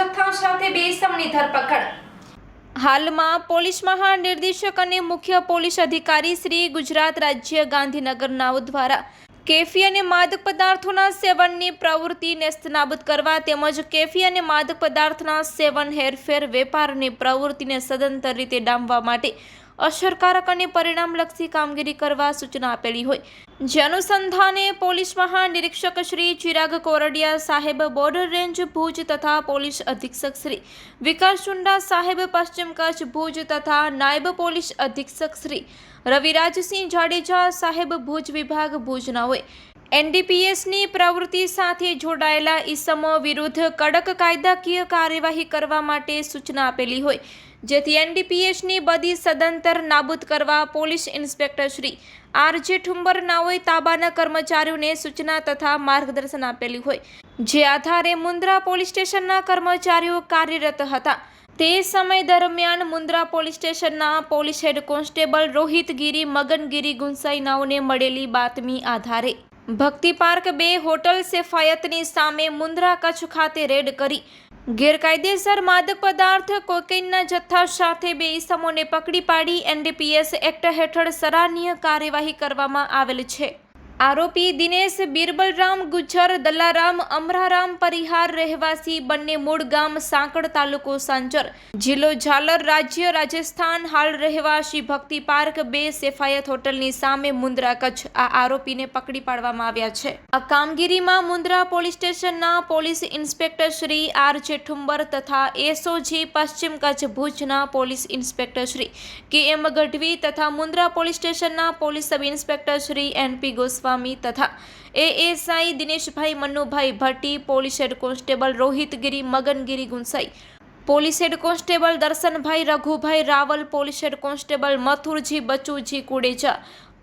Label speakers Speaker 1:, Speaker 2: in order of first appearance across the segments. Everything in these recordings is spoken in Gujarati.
Speaker 1: જથ્થા સાથે બે ઇસમની ધરપકડ. હાલમાં પોલીસ મહાનિર્દેશક અને મુખ્ય પોલીસ અધિકારી શ્રી ગુજરાત રાજ્ય ગાંધીનગર નાવ દ્વારા કેફી અને માદક પદાર્થોના સેવનની પ્રવૃત્તિ નેસ્તનાબૂદ કરવા તેમજ કેફી અને માદક પદાર્થના સેવન હેરફેર વેપારની પ્રવૃત્તિને સદંતર રીતે ડામવા માટે અસરકારક અને પરિણામલક્ષી કામગીરી કરવા સૂચના આપેલી હોય. જે અનુસંધાને પોલીસ મહાનિરીક્ષક શ્રી ચિરાગ કોરડિયા સાહેબ બોર્ડર રેન્જ ભુજ તથા પોલીસ અધિક્ષક શ્રી વિકાસ ચુંડા સાહેબ પશ્ચિમ કચ્છ ભુજ તથા નાયબ પોલીસ અધિક્ષક શ્રી રવિરાજસિંહ જાડેજા સાહેબ ભુજ વિભાગ ભુજના હોય. એનડીપીએસની પ્રવૃત્તિ સાથે જોડાયેલા ઈસમો વિરુદ્ધ કડક કાયદાકીય કાર્યવાહી કરવા માટે સૂચના આપેલી હોય. જેથી એનડીપીએસની બધી સદંતર નાબૂદ કરવા police inspector Shri RJ Thumbar નાઓએ તાબાના કર્મચારીઓને સૂચના તથા માર્ગદર્શન આપેલું હોય. જે આધારે મુન્દ્રા પોલીસ સ્ટેશનના કર્મચારીઓ કાર્યરત હતા. તે સમય દરમિયાન મુન્દ્રા પોલીસ સ્ટેશનના police head constable Rohitgiri, Magangiri Gusai નાઓને મળેલી બાતમી આધારે ભક્તિ પાર્ક બે હોટલ સેફાયતની સામે મુન્દ્રા કચ્છ ખાતે રેડ કરી. ગેરકાયદેસર માદક પદાર્થ કોકેઇનના જથ્થા સાથે બે ઈસમોને પકડી પાડી એનડીપીએસ એક્ટ હેઠળ સરાહનીય કાર્યવાહી કરવામાં આવેલ છે. આરોપી દિનેશ બિરબલરામ, ગુજ્જર દલારામ અમરારામ પરિહાર રહેવાસી બંને મૂળ ગામ સાંકળ તાલુકો સાંજર જિલ્લો ઝાલર રાજ્ય રાજસ્થાન હાલ રહેવાસી ભક્તિ પાર્ક બે સેફાયત હોટલની સામે મુન્દ્રા કચ્છ. આ આરોપીને પકડી પાડવામાં આવ્યા છે. આ કામગીરીમાં મુન્દ્રા પોલીસ સ્ટેશનના પોલીસ ઇન્સ્પેક્ટર શ્રી આર જેઠુંબર તથા એસઓજી પશ્ચિમ કચ્છ ભુજના પોલીસ ઇન્સ્પેક્ટર શ્રી કે એમ ગઢવી તથા મુન્દ્રા પોલીસ સ્ટેશનના police sub inspector Shri NP Goswami તથા ASI Dineshbhai Mannubhai Bhatti, police head constable Rohitgiri, Magangiri Gunsai. Police head constable Darshanbhai Raghubhai Raval, police head constable Mathurji, Bachuji Kudeja.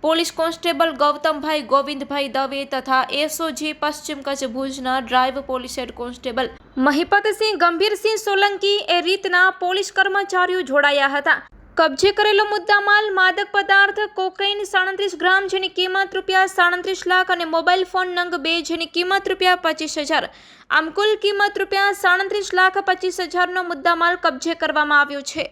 Speaker 1: Police constable Gautambhai Govindbhai Dave તથા એસઓજી પશ્ચિમ કચ્છ ભુજના drive police head constable. Mahipatsinh, Gambhirsinh Solanki એ રીતના પોલીસ કર્મચારીઓ જોડાયા હતા. કબજે કરેલો મુદ્દામાલ, માદક પદાર્થ, કોકેઇન સાડત્રીસ ગ્રામ જેની કિંમત રૂપિયા સાડત્રીસ લાખ અને મોબાઈલ ફોન નંગ બે જેની કિંમત રૂપિયા પચીસ હજાર. આમ કુલ કિંમત રૂપિયા સાડત્રીસ લાખ પચીસ હજારનો મુદ્દામાલ કબજે કરવામાં આવ્યો છે.